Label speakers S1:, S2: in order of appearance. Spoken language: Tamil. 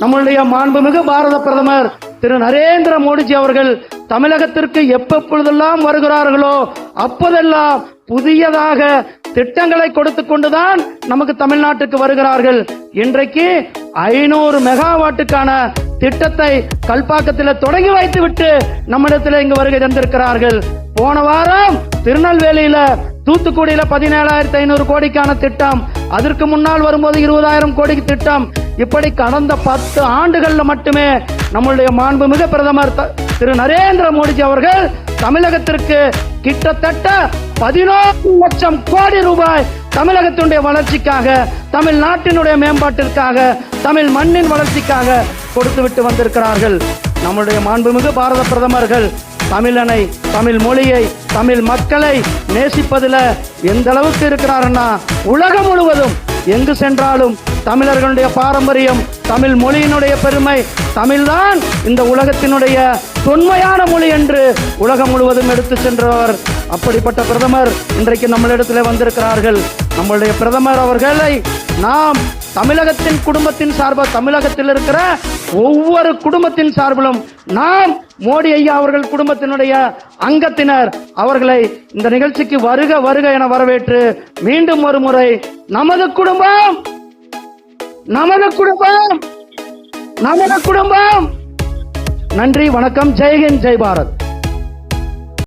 S1: நம்மளுடைய மாண்புமிகு பாரத பிரதமர் திரு நரேந்திர மோடிஜி அவர்கள் தமிழகத்திற்கு எப்பொழுதெல்லாம் வருகிறார்களோ அப்போதெல்லாம் புதியதாக திட்டங்களை கொடுத்து கொண்டுதான் நமக்கு தமிழ்நாட்டுக்கு வருகிறார்கள். இன்றைக்கு ஐநூறு மெகாவாட்டுக்கான திட்டத்தை கல்பாக்கத்தில் தொடங்கி வைத்து விட்டு நம்மிடத்தில் இங்கு வருகை தந்திருக்கிறார்கள். போன வாரம் திருநெல்வேலியில தூத்துக்குடியில பதினேழாயிரத்தி ஐநூறு கோடிக்கான திட்டம் அதற்கு முன்னால் வரும்போது இருபதாயிரம் கோடிக்கு திட்டம் இப்படி கடந்த பத்து ஆண்டுகள்ல மட்டுமே நம்மளுடைய மாண்புமிகு பிரதமர் த- திரு நரேந்திர மோடிஜி அவர்கள் தமிழகத்திற்கு கிட்டத்தட்ட பதினோரு லட்சம் கோடி ரூபாய் தமிழகத்தினுடைய வளர்ச்சிக்காக தமிழ்நாட்டினுடைய மேம்பாட்டிற்காக தமிழ் மண்ணின் வளர்ச்சிக்காக கொடுத்துவிட்டு வந்திருக்கிறார்கள். நம்முடைய மாண்புமிகு பாரத பிரதமர்கள் தமிழனை தமிழ் மொழியை தமிழ் மக்களை நேசிப்பதில் எந்த அளவுக்கு இருக்கிறாருன்னா உலகம் முழுவதும் எங்கு சென்றாலும் தமிழர்களுடைய பாரம்பரியம் தமிழ் மொழியினுடைய பெருமை தமிழ்தான் இந்த உலகத்தினுடைய தொன்மையான மொழி என்று உலகம் முழுவதும் எடுத்து சென்றவர். அப்படிப்பட்ட பிரதமர் இன்றைக்கு நம்மளிடத்தில் வந்திருக்கிறார்கள். நம்மளுடைய பிரதமர் அவர்களை நாம் தமிழகத்தின் குடும்பத்தின் சார்பாக தமிழகத்தில் இருக்கிற ஒவ்வொரு குடும்பத்தின் சார்பிலும் நாம் மோடி ஐயா அவர்கள் குடும்பத்தினுடைய அங்கத்தினர் அவர்களை இந்த நிகழ்ச்சிக்கு வருக வருக என வரவேற்று மீண்டும் ஒரு முறை நமது குடும்பம் நமது குடும்பம் நமது குடும்பம். நன்றி வணக்கம் ஜெய்ஹிந்த் ஜெய் பாரத்.